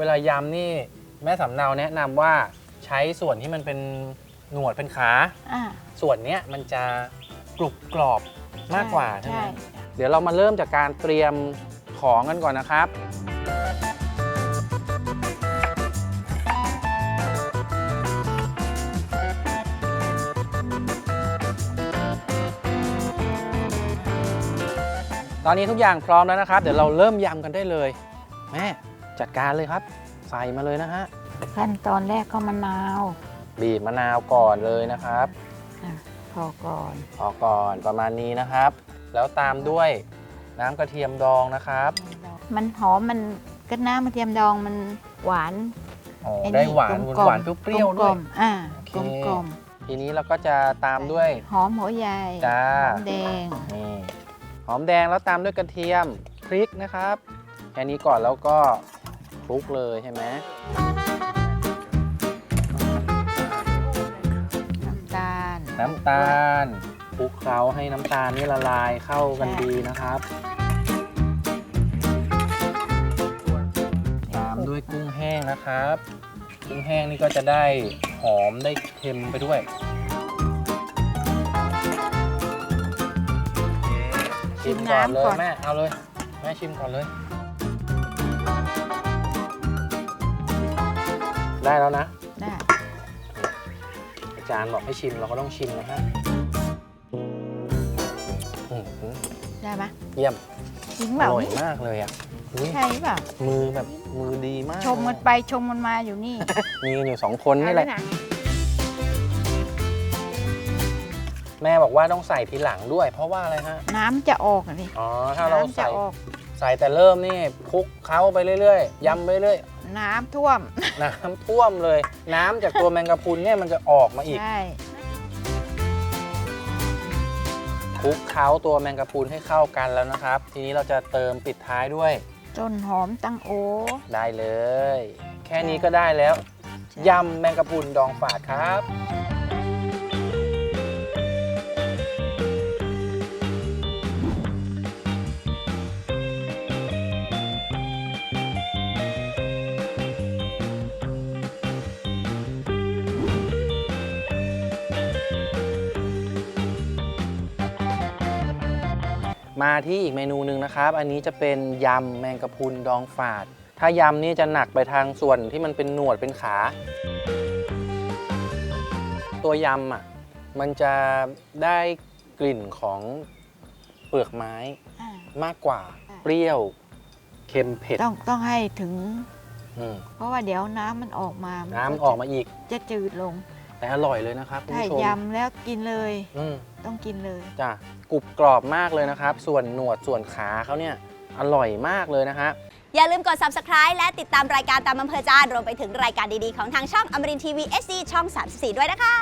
เวลายำนี่แม่สำเนาแนะนำว่าใช้ส่วนที่มันเป็นหนวดเป็นขา อ่าส่วนเนี้ยมันจะกรุบกรอบมากกว่าใช่ไหม ใช่ เดี๋ยวเรามาเริ่มจากการเตรียมของกันก่อนนะครับ ตอนนี้ทุกอย่างพร้อมแล้วนะครับ เดี๋ยวเราเริ่มยำกันได้เลย แม่ จัดการเลยครับ ใส่มาเลยนะฮะขั้นตอนแรกก็มะนาวบีบมะนาวก่อนเลยนะครับอะพอก่อนออกก่อนประมาณนี้นะครับ แล้วตามด้วยน้ำกระเทียมดองนะครับมันหอมมันก็น้ำกระเทียมดองมันหวานอ๋ออ้ได้หวานกลมๆหวานเปรี้ยวๆกด้ลวย มๆอ่าโอเค กลมกลมทีนี้เราก็จะตามด้วยหอมหัวใหญ่จ้า หอมแดงนี่หอมแดงแล้วตามด้วยกระเทียมพริกนะครับ แค่นี้ก่อนแล้วก็ คลุกเลยใช่ไหมน้ำตาลน้ำตาลคลุกเคล้าให้น้ำตาลนี่ละลายเข้ากันดีนะครับตามด้วยกุ้งแห้งนะครับ กุ้งแห้งนี่ก็จะได้หอมได้เค็มไปด้วยชิมก่อนเลยแม่เอาเลยแม่ชิมก่อนเลย ได้แล้วนะ ได้ อาจารย์บอกให้ชิมเราก็ต้องชิมนะฮะอื้อหือได้ไหมเยี่ยมจริงอเปล่าร่อยมากเลยอะอุ๊ยใช่เปล่า มือแบบมือดีมากชมมันไปชมมันมาอยู่นี่มีกันอยู่สองคนนี่แหละ เอาวยะแม่บอกว่าต้องใส่ทีหลังด้วย เพราะว่าอะไรฮะ น้ำจะออกอะดิอ๋อ ถ้าเราน้ำจะใส่ออก ใส่แต่เริ่มนี่คลุกเคล้าไปเรื่อยๆยำไปเรื่อยน้ำท่วม น้ำท่วมเลย น้ำจากตัวแมงกะพรุนเนี่ยมันจะออกมาอีก ใช่ คลุกเคล้าตัวแมงกะพรุนให้เข้ากันแล้วนะครับ ทีนี้เราจะเติมปิดท้ายด้วยต้นหอมตั้งโอ ได้เลย แค่นี้ก็ได้แล้ว ยำแมงกะพรุนดองฝาดครับ มาที่อีกเมนูหนึ่งนะครับ อันนี้จะเป็นยำแมงกะพรุนดองฝาด ถ้ายำนี่จะหนักไปทางส่วนที่มันเป็นหนวดเป็นขา ตัวยำอะมันจะได้กลิ่นของเปลือกไม้อ่า มากกว่า อ่า เปรี้ยวเค็มเผ็ดต้องต้องให้ถึง อืมเพราะว่าเดี๋ยวน้ำมันออกมาน้ำมันออกมาอีก จะจืดลง แต่อร่อยเลยนะครับคุณถ้าผู้ชมยำแล้วกินเลย อืมต้องกินเลย จ้ะกรุบกรอบมากเลยนะครับ ส่วนหนวดส่วนขาเขาเนี่ยอร่อยมากเลยนะฮะ อย่าลืมกด subscribe และติดตามรายการตามอำเภอใจารวมไปถึงรายการดี ๆ ของทางช่องอมรินทีวี SD ช่อง 34 ด้วยนะคะ